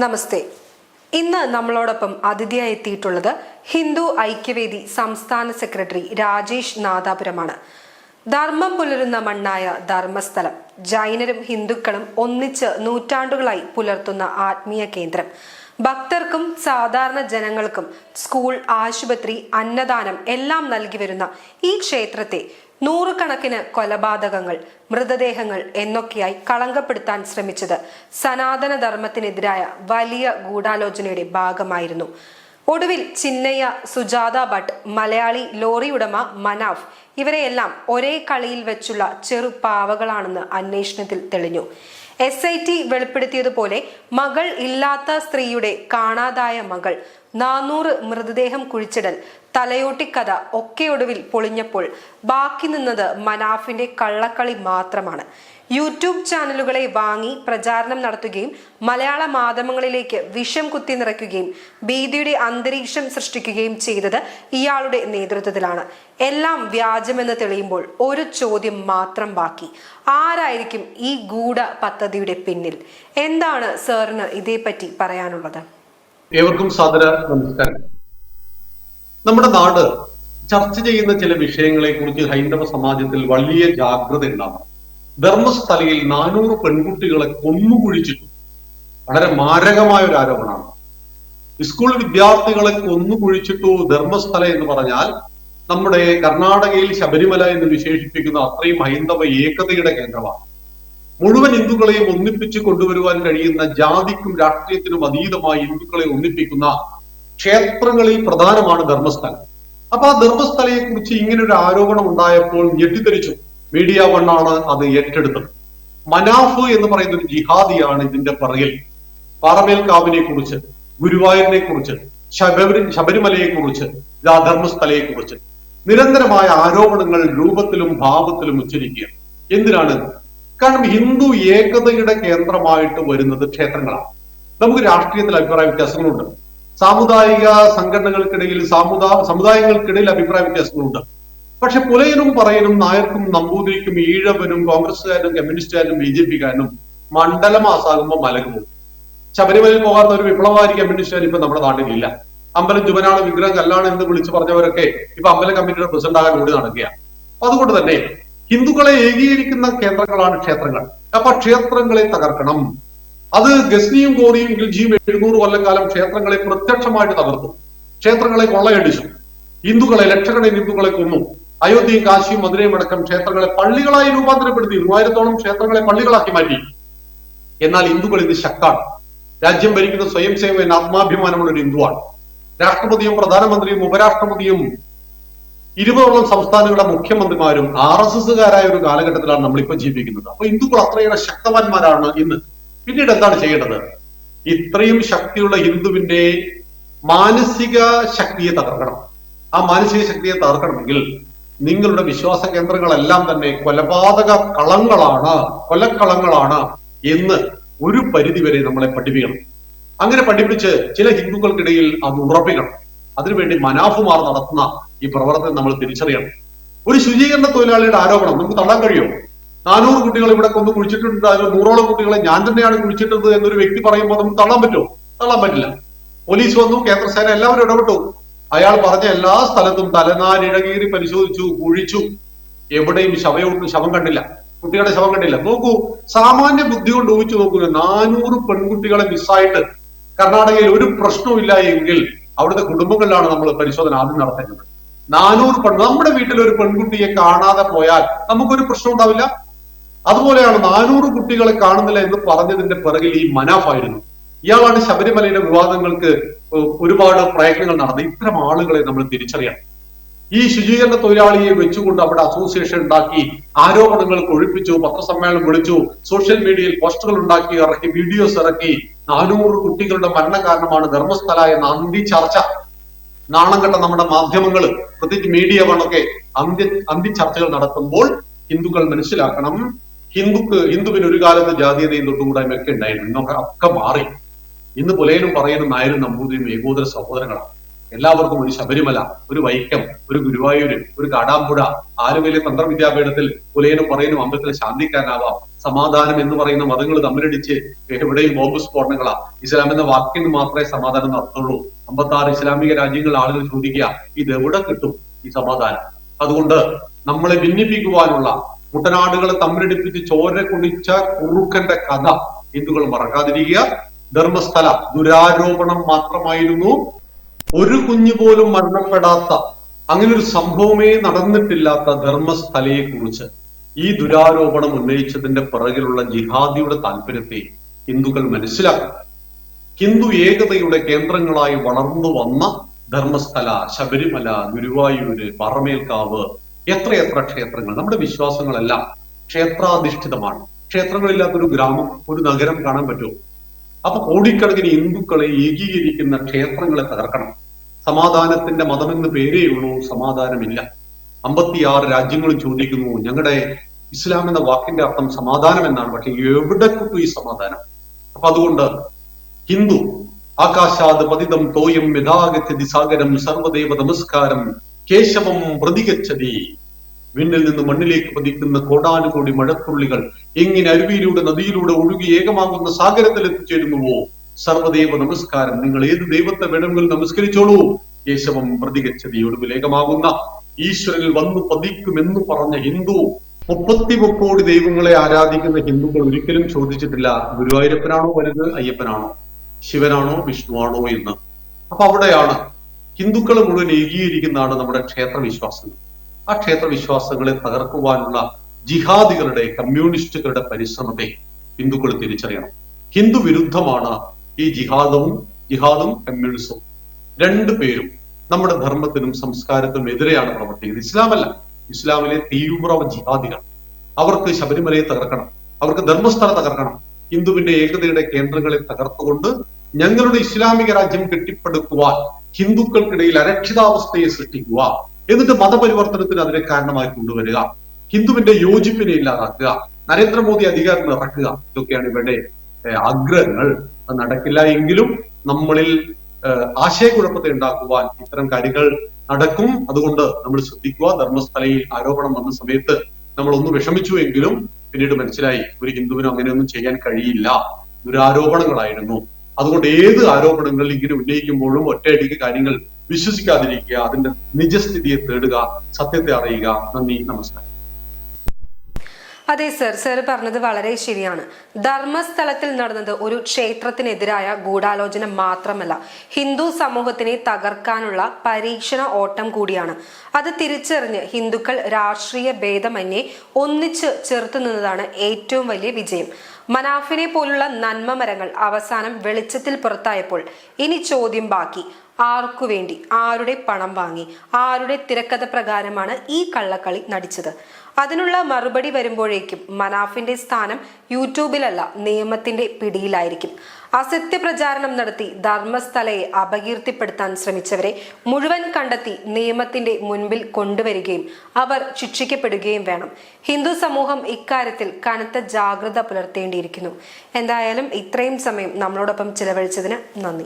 നമസ്തേ. ഇന്ന് നമ്മളോടൊപ്പം അതിഥിയായി എത്തിയിട്ടുള്ളത് ഹിന്ദു ഐക്യവേദി സംസ്ഥാന സെക്രട്ടറി രാജേഷ് നാദാപുരമാണ്. ധർമ്മം പുലരുന്ന മണ്ണായ ധർമ്മസ്ഥലം ജൈനരും ഹിന്ദുക്കളും ഒന്നിച്ച് നൂറ്റാണ്ടുകളായി പുലർത്തുന്ന ആത്മീയ കേന്ദ്രം. ഭക്തർക്കും സാധാരണ ജനങ്ങൾക്കും സ്കൂൾ ആശുപത്രി അന്നദാനം എല്ലാം നൽകി വരുന്ന ഈ ക്ഷേത്രത്തെ നൂറുകണക്കിന് കൊലപാതകങ്ങൾ മൃതദേഹങ്ങൾ എന്നൊക്കെയായി കളങ്കപ്പെടുത്താൻ ശ്രമിച്ചത് സനാതനധർമ്മത്തിനെതിരായ വലിയ ഗൂഢാലോചനയുടെ ഭാഗമായിരുന്നു. ഒടുവിൽ ചിന്നയ്യ സുജാത ഭട്ട് മലയാളി ലോറി ഉടമ മനാഫ് ഇവരെയെല്ലാം ഒരേ കളിയിൽ വെച്ചുള്ള ചെറു പാവകളാണെന്ന് അന്വേഷണത്തിൽ തെളിഞ്ഞു. എസ് ഐ ടി വെളിപ്പെടുത്തിയതുപോലെ മകൾ ഇല്ലാത്ത സ്ത്രീയുടെ കാണാതായ മകൾ നാനൂറ് മൃതദേഹം കുഴിച്ചിടൽ തലയോട്ടിക്കഥ ഒക്കെ ഒടുവിൽ പൊളിഞ്ഞപ്പോൾ ബാക്കി നിന്നത് മനാഫിന്റെ കള്ളക്കളി മാത്രമാണ്. യൂട്യൂബ് ചാനലുകളെ വാങ്ങി പ്രചാരണം നടത്തുകയും മലയാള മാധ്യമങ്ങളിലേക്ക് വിഷം കുത്തി നിറയ്ക്കുകയും ഭീതിയുടെ അന്തരീക്ഷം സൃഷ്ടിക്കുകയും ചെയ്തത് ഇയാളുടെ നേതൃത്വത്തിലാണ്. എല്ലാം വ്യാജമെന്ന് തെളിയുമ്പോൾ ഒരു ചോദ്യം മാത്രം ബാക്കി. ആരായിരിക്കും ഈ ഗൂഢ പദ്ധതിയുടെ പിന്നിൽ? എന്താണ് സാറിന് ഇതേപ്പറ്റി പറയാനുള്ളത്? ഏവർക്കും സാദര നമസ്കാരം. നമ്മുടെ നാട് ചർച്ച ചെയ്യുന്ന ചില വിഷയങ്ങളെ കുറിച്ച് ഹൈന്ദവ സമാജത്തിൽ വലിയ ജാഗ്രത ഉണ്ടാവണം. ധർമ്മസ്ഥലയിൽ നാനൂറ് പെൺകുട്ടികളെ കൊന്നുകുഴിച്ചിട്ടു വളരെ മാരകമായ ഒരു ആരോപണമാണ്. സ്കൂൾ വിദ്യാർത്ഥികളെ കൊന്നുകുഴിച്ചിട്ടു ധർമ്മസ്ഥല എന്ന് പറഞ്ഞാൽ നമ്മുടെ കർണാടകയിൽ ശബരിമല എന്ന് വിശേഷിപ്പിക്കുന്ന അത്രയും ഹൈന്ദവ ഏകതയുടെ കേന്ദ്രമാണ്. മുഴുവൻ ഹിന്ദുക്കളെയും ഒന്നിപ്പിച്ച് കൊണ്ടുവരുവാൻ കഴിയുന്ന ജാതിക്കും രാഷ്ട്രീയത്തിനും അതീതമായി ഹിന്ദുക്കളെ ഒന്നിപ്പിക്കുന്ന ക്ഷേത്രങ്ങളിൽ പ്രധാനമാണ് ധർമ്മസ്ഥലം. അപ്പൊ ആ ധർമ്മസ്ഥലയെ കുറിച്ച് ഇങ്ങനെ ഒരു ആരോപണം ഉണ്ടായപ്പോൾ ഞെട്ടിത്തെറിച്ചു. മീഡിയ വണ്ണാണ് അത് ഏറ്റെടുത്തത്. മനാഫ് എന്ന് പറയുന്ന ഒരു ജിഹാദിയാണ് ഇതിന്റെ പിറകിൽ. പാറമേൽക്കാവിനെ കുറിച്ച് ഗുരുവായൂരിനെ കുറിച്ച് ശബരി ശബരിമലയെ കുറിച്ച് ധർമ്മസ്ഥലയെ കുറിച്ച് നിരന്തരമായ ആരോപണങ്ങൾ രൂപത്തിലും ഭാവത്തിലും ഉച്ചരിക്കുക എന്തിനാണ് കാരണം ഹിന്ദു ഏകതയുടെ കേന്ദ്രമായിട്ട് വരുന്നത് ക്ഷേത്രങ്ങളാണ്. നമുക്ക് രാഷ്ട്രീയത്തിൽ അഭിപ്രായ വ്യത്യാസങ്ങളുണ്ട്. സാമുദായിക സംഘടനകൾക്കിടയിൽ സാമുദാ സമുദായങ്ങൾക്കിടയിൽ അഭിപ്രായ വ്യത്യാസങ്ങളുണ്ട്. പക്ഷെ പുലയനും പറയനും നായർക്കും നമ്പൂതിരിക്കും ഈഴവനും കോൺഗ്രസ്സുകാരനും കമ്മ്യൂണിസ്റ്റുകാരനും ബി ജെ പിക്കാരനും മണ്ഡലമാസാകുമ്പോൾ മലകു പോകും. ശബരിമലയിൽ പോകാത്ത ഒരു വിപ്ലവകാരി കമ്മ്യൂണിസ്റ്റുകാർ ഇപ്പൊ നമ്മുടെ നാട്ടിലില്ല. അമ്പലം ജുവനാണ് വിഗ്രഹം കല്ലാണ് എന്ന് വിളിച്ചു പറഞ്ഞവരൊക്കെ ഇപ്പൊ അമ്പല കമ്മിറ്റിയുടെ പ്രസിഡന്റ് ആകാൻ കൂടി നടക്കുകയാണ്. അതുകൊണ്ട് തന്നെ ഹിന്ദുക്കളെ ഏകീകരിക്കുന്ന കേന്ദ്രങ്ങളാണ് ക്ഷേത്രങ്ങൾ. അപ്പൊ ക്ഷേത്രങ്ങളെ തകർക്കണം. അത് ഗസ്നിയും ഗോറിയും ഗിൽജിയും എഴുന്നൂറ് കൊല്ലക്കാലം ക്ഷേത്രങ്ങളെ പ്രത്യക്ഷമായിട്ട് തകർത്തു. ക്ഷേത്രങ്ങളെ കൊള്ളയടിച്ചു. ഹിന്ദുക്കളെ ലക്ഷക്കണക്കിന് ഹിന്ദുക്കളെ കൊന്നു. അയോധ്യയും കാശിയും മധുരയും അടക്കം ക്ഷേത്രങ്ങളെ പള്ളികളായി രൂപാന്തരപ്പെടുത്തി മൂവായിരത്തോളം ക്ഷേത്രങ്ങളെ പള്ളികളാക്കി മാറ്റി. എന്നാൽ ഹിന്ദുക്കൾ ഇത് ശക്താണ് രാജ്യം ഭരിക്കുന്ന സ്വയം സേവൻ ആത്മാഭിമാനമുള്ള ഒരു ഹിന്ദുവാണ്. രാഷ്ട്രപതിയും പ്രധാനമന്ത്രിയും ഉപരാഷ്ട്രപതിയും ഇരുപതോളം സംസ്ഥാനങ്ങളുടെ മുഖ്യമന്ത്രിമാരും ആർ എസ് എസുകാരായ ഒരു കാലഘട്ടത്തിലാണ് നമ്മളിപ്പോ ജീവിക്കുന്നത്. അപ്പൊ ഹിന്ദുക്കൾ അത്രയേറെ ശക്തവാന്മാരാണ് ഇന്ന്. പിന്നീട് എന്താണ് ചെയ്യേണ്ടത്? ഇത്രയും ശക്തിയുള്ള ഹിന്ദുവിന്റെ മാനസിക ശക്തിയെ തകർക്കണം. ആ മാനസിക ശക്തിയെ തകർക്കണമെങ്കിൽ നിങ്ങളുടെ വിശ്വാസ കേന്ദ്രങ്ങളെല്ലാം തന്നെ കൊലപാതക കളങ്ങളാണ് കൊലക്കളങ്ങളാണ് എന്ന് ഒരു പരിധിവരെ നമ്മളെ പഠിപ്പിക്കണം. അങ്ങനെ പഠിപ്പിച്ച് ചില ഹിന്ദുക്കൾക്കിടയിൽ അത് ഉറപ്പിക്കണം. അതിനുവേണ്ടി മനാഫുമാർ നടത്തുന്ന ഈ പ്രവർത്തനം നമ്മൾ തിരിച്ചറിയണം. ഒരു ശുചീകരണ തൊഴിലാളിയുടെ ആരോപണം നമുക്ക് തള്ളാൻ കഴിയുമോ നാനൂറ് കുട്ടികൾ ഇവിടെ കൊന്നു കുഴിച്ചിട്ടുണ്ട്. അതിൽ നൂറോളം കുട്ടികളെ ഞാൻ തന്നെയാണ് കുഴിച്ചിട്ടത് എന്നൊരു വ്യക്തി പറയുമ്പോൾ നമുക്ക് തള്ളാൻ പറ്റുമോ? തള്ളാൻ പറ്റില്ല. പോലീസ് വന്നു കേന്ദ്രസേന എല്ലാവരും ഇടപെട്ടു. അയാൾ പറഞ്ഞ എല്ലാ സ്ഥലത്തും തലനാരിഴകീറി പരിശോധിച്ചു കുഴിച്ചു. എവിടെയും ശവയോട്ട് ശവം കണ്ടില്ല. കുട്ടികളുടെ ശവം കണ്ടില്ല. നോക്കൂ സാമാന്യ ബുദ്ധി കൊണ്ട് ഊഹിച്ചു നോക്കൂ നാനൂറ് പെൺകുട്ടികളെ മിസ്സായിട്ട് കർണാടകയിൽ ഒരു പ്രശ്നവും ഇല്ല എങ്കിൽ അവിടുത്തെ കുടുംബങ്ങളിലാണ് നമ്മൾ പരിശോധന ആദ്യം നടത്തേണ്ടത്. നാനൂറ് പെൺ നമ്മുടെ വീട്ടിൽ ഒരു പെൺകുട്ടിയെ കാണാതെ പോയാൽ നമുക്കൊരു പ്രശ്നം ഉണ്ടാവില്ല? അതുപോലെയാണ് നാനൂറ് കുട്ടികളെ കാണുന്നില്ല എന്ന് പറഞ്ഞതിന്റെ പിറകിൽ ഈ മനാഫായിരുന്നു. ഇയാളാണ് ശബരിമലയിലെ വിവാദങ്ങൾക്ക് ഒരുപാട് പ്രയത്നങ്ങൾ നടന്നത്. ഇത്തരം ആളുകളെ നമ്മൾ തിരിച്ചറിയണം. ഈ ശുചീകരണ തൊഴിലാളിയെ വെച്ചുകൊണ്ട് അവിടെ അസോസിയേഷൻ ഉണ്ടാക്കി ആരോപണങ്ങൾ കൊഴിപ്പിച്ചു പത്രസമ്മേളനം വിളിച്ചു സോഷ്യൽ മീഡിയയിൽ പോസ്റ്ററുകൾ ഉണ്ടാക്കി ഇറക്കി വീഡിയോസ് ഇറക്കി. നാനൂറ് കുട്ടികളുടെ മരണ കാരണമാണ് ധർമ്മസ്ഥല എന്ന അന്തി ചർച്ച നാണം കെട്ട നമ്മുടെ മാധ്യമങ്ങൾ പ്രത്യേകിച്ച് മീഡിയ വണ്ണൊക്കെ അന്ത്യ അന്തി ചർച്ചകൾ നടത്തുമ്പോൾ ഹിന്ദുക്കൾ മനസ്സിലാക്കണം ഹിന്ദുക്ക് ഹിന്ദുവിന് ഒരു കാലത്ത് ജാതീയതയും തൊട്ടുകൂടായ്മയൊക്കെ ഉണ്ടായിരുന്നു. ഒക്കെ മാറി. ഇന്ന് പുലയനും പറയുന്ന നായരും നമ്പൂതിരിയും ഏകോദര സഹോദരങ്ങളാണ്. എല്ലാവർക്കും ഒരു ശബരിമല ഒരു വൈക്കം ഒരു ഗുരുവായൂര് ഒരു കാടാമ്പുഴ ആലുവയിലെ തന്ത്രവിദ്യാപീഠത്തിൽ പുലയനും പറയനും അമ്പലത്തിൽ ശാന്തിക്കാനാവാം സമാധാനം എന്ന് പറയുന്ന മതങ്ങൾ തമ്മിലടിച്ച് എവിടെയും ബോംബ് സ്ഫോടനങ്ങളാ. ഇസ്ലാം എന്ന വാക്കിന് മാത്രമേ സമാധാനം നടത്തുള്ളൂ. അമ്പത്താറ് ഇസ്ലാമിക രാജ്യങ്ങൾ ആളുകൾ ചോദിക്കുക ഇത് എവിടെ കിട്ടും ഈ സമാധാനം? അതുകൊണ്ട് നമ്മളെ ഭിന്നിപ്പിക്കുവാനുള്ള കുട്ടനാടുകളെ തമ്മിലടിപ്പിച്ച് ചോര കുടിച്ച കുറുക്കന്റെ കഥ ഹിന്ദുക്കൾ മറക്കാതിരിക്കുക. ധർമ്മസ്ഥല ദുരാരോപണം മാത്രമായിരുന്നു ഒരു കുഞ്ഞു പോലും മരണപ്പെടാത്ത അങ്ങനെ ഒരു സംഭവമേ നടന്നിട്ടില്ലാത്ത ധർമ്മസ്ഥലയെ കുറിച്ച് ഈ ദുരാരോപണം ഉന്നയിച്ചതിന്റെ പിറകിലുള്ള ജിഹാദിയുടെ താല്പര്യത്തെ ഹിന്ദുക്കൾ മനസ്സിലാക്കും ഹിന്ദു ഏകതയുടെ കേന്ദ്രങ്ങളായി വളർന്നു വന്ന ധർമ്മസ്ഥല ശബരിമല ഗുരുവായൂര് പറമേൽക്കാവ് എത്രയെത്ര ക്ഷേത്രങ്ങൾ നമ്മുടെ വിശ്വാസങ്ങളെല്ലാം ക്ഷേത്രാധിഷ്ഠിതമാണ്. ക്ഷേത്രങ്ങളില്ലാത്തൊരു ഗ്രാമം ഒരു നഗരം കാണാൻ പറ്റുമോ? അപ്പൊ കോടിക്കണക്കിന് ഹിന്ദുക്കളെ ഏകീകരിക്കുന്ന ക്ഷേത്രങ്ങളെ തകർക്കണം. സമാധാനത്തിന്റെ മതമെന്ന് പേരേ ഉള്ളൂ സമാധാനമില്ല. അമ്പത്തിയാറ് രാജ്യങ്ങളും ചോദിക്കുന്നു ഞങ്ങളുടെ ഇസ്ലാം എന്ന വാക്കിന്റെ അർത്ഥം സമാധാനം എന്നാണ് പക്ഷെ എവിടെ ഈ സമാധാനം? അപ്പൊ അതുകൊണ്ട് ഹിന്ദു ആകാശാത് പതിതം തോയം യഥാഗത്യതി സാഗരം സർവദേവ നമസ്കാരം കേശവം പ്രതിഗച്ഛതി. വിണ്ണിൽ നിന്ന് മണ്ണിലേക്ക് പതിക്കുന്ന കോടാനുകോടി മഴത്തുള്ളികൾ എങ്ങനെ അരുവിയിലൂടെ നദിയിലൂടെ ഒഴുകി ഏകമാകുന്ന സാഗരത്തിൽ എത്തിച്ചേരുന്നുവോ? സർവദേവ നമസ്കാരം. നിങ്ങൾ ഏത് ദൈവത്തെ വേണമെങ്കിലും നമസ്കരിച്ചോളൂ. കേശവം പ്രതിഗച്ഛതി ഒടുവിൽ ഏകമാകുന്ന ഈശ്വരനിൽ വന്നു പതിക്കുമെന്ന് പറഞ്ഞ ഹിന്ദു മുപ്പത്തി മുക്കോടി ദൈവങ്ങളെ ആരാധിക്കുന്ന ഹിന്ദുക്കൾ ഒരിക്കലും ചോദിച്ചിട്ടില്ല ഗുരുവായൂരപ്പനാണോ വലുത് അയ്യപ്പനാണോ ശിവനാണോ വിഷ്ണുവാണോ എന്ന്. അപ്പൊ അവിടെയാണ് ഹിന്ദുക്കളെ മുഴുവൻ ഏകീകരിക്കുന്നതാണ് നമ്മുടെ ക്ഷേത്ര വിശ്വാസങ്ങൾ ആ ക്ഷേത്ര വിശ്വാസങ്ങളെ തകർക്കുവാനുള്ള ജിഹാദികളുടെ കമ്മ്യൂണിസ്റ്റുകളുടെ പരിശ്രമത്തെ ഹിന്ദുക്കൾ തിരിച്ചറിയണം. ഹിന്ദു വിരുദ്ധമാണ് ഈ ജിഹാദവും ജിഹാദും കമ്മ്യൂണിസവും. രണ്ടു പേരും നമ്മുടെ ധർമ്മത്തിനും സംസ്കാരത്തിനും എതിരെയാണ് പ്രവർത്തിക്കുന്നത്. ഇസ്ലാമല്ല. ഇസ്ലാമിലെ തീവ്ര ജിഹാദികൾ. അവർക്ക് ശബരിമലയെ തകർക്കണം. അവർക്ക് ധർമ്മസ്ഥല തകർക്കണം. ഹിന്ദുവിന്റെ ഏകതയുടെ കേന്ദ്രങ്ങളെ തകർത്തുകൊണ്ട് ഞങ്ങളുടെ ഇസ്ലാമിക രാജ്യം കെട്ടിപ്പടുക്കുവാൻ ഹിന്ദുക്കൾക്കിടയിൽ അരക്ഷിതാവസ്ഥയെ സൃഷ്ടിക്കുക. എന്നിട്ട് മതപരിവർത്തനത്തിന് അതിനെ കാരണമായി കൊണ്ടുവരിക. ഹിന്ദുവിന്റെ യോജിപ്പിനെ ഇല്ലാതാക്കുക. നരേന്ദ്രമോദി അധികാരം ഇറക്കുക. ഇതൊക്കെയാണ് ഇവരുടെ ആഗ്രഹങ്ങൾ. നടക്കില്ല എങ്കിലും നമ്മളിൽ ആശയക്കുഴപ്പത്തെ ഉണ്ടാക്കുവാൻ ഇത്തരം കാര്യങ്ങൾ നടക്കും. അതുകൊണ്ട് നമ്മൾ ശ്രദ്ധിക്കുക. ധർമ്മസ്ഥലയിൽ ആരോപണം വന്ന സമയത്ത് നമ്മൾ ഒന്ന് വിഷമിച്ചു എങ്കിലും പിന്നീട് മനസ്സിലായി ഒരു ഹിന്ദുവിനും അങ്ങനെയൊന്നും ചെയ്യാൻ കഴിയില്ല. ദുരാരോപണങ്ങളായിരുന്നു അതുകൊണ്ട് ഏത് ആരോപണങ്ങൾ ഇങ്ങനെ ഉന്നയിക്കുമ്പോഴും ഒറ്റയടിക്ക് കാര്യങ്ങൾ വിശ്വസിക്കാതിരിക്കുക അതിന്റെ നിജസ്ഥിതിയെ തേടുക സത്യത്തെ അറിയുക. നന്ദി നമസ്കാരം. അതെ സർ. സർ പറഞ്ഞത് വളരെ ശരിയാണ്. ധർമ്മസ്ഥലത്തിൽ നടന്നത് ഒരു ക്ഷേത്രത്തിനെതിരായ ഗൂഢാലോചന മാത്രമല്ല. ഹിന്ദു സമൂഹത്തിനെ തകർക്കാനുള്ള പരീക്ഷണ ഓട്ടം കൂടിയാണ്. അത് തിരിച്ചറിഞ്ഞ് ഹിന്ദുക്കൾ രാഷ്ട്രീയ ഭേദമന്യേ ഒന്നിച്ച് ചെറുത്തു നിന്നതാണ് ഏറ്റവും വലിയ വിജയം. മനാഫിനെ പോലുള്ള നന്മ മരങ്ങൾ അവസാനം വെളിച്ചത്തിൽ പുറത്തായപ്പോൾ ഇനി ചോദ്യം ബാക്കി. ആർക്കു വേണ്ടി ആരുടെ പണം വാങ്ങി ആരുടെ തിരക്കഥ പ്രകാരമാണ് ഈ കള്ളക്കളി നടിച്ചത്. അതിനുള്ള മറുപടി വരുമ്പോഴേക്കും മനാഫിന്റെ സ്ഥാനം യൂട്യൂബിലല്ല നിയമത്തിന്റെ പിടിയിലായിരിക്കും. അസത്യ പ്രചാരണം നടത്തി ധർമ്മസ്ഥലയെ അപകീർത്തിപ്പെടുത്താൻ ശ്രമിച്ചവരെ മുഴുവൻ കണ്ടെത്തി നിയമത്തിന്റെ മുൻപിൽ കൊണ്ടുവരികയും അവർ ശിക്ഷിക്കപ്പെടുകയും വേണം. ഹിന്ദു സമൂഹം ഇക്കാര്യത്തിൽ കനത്ത ജാഗ്രത പുലർത്തേണ്ടിയിരിക്കുന്നു. എന്തായാലും ഇത്രയും സമയം നമ്മളോടൊപ്പം ചിലവഴിച്ചതിന് നന്ദി.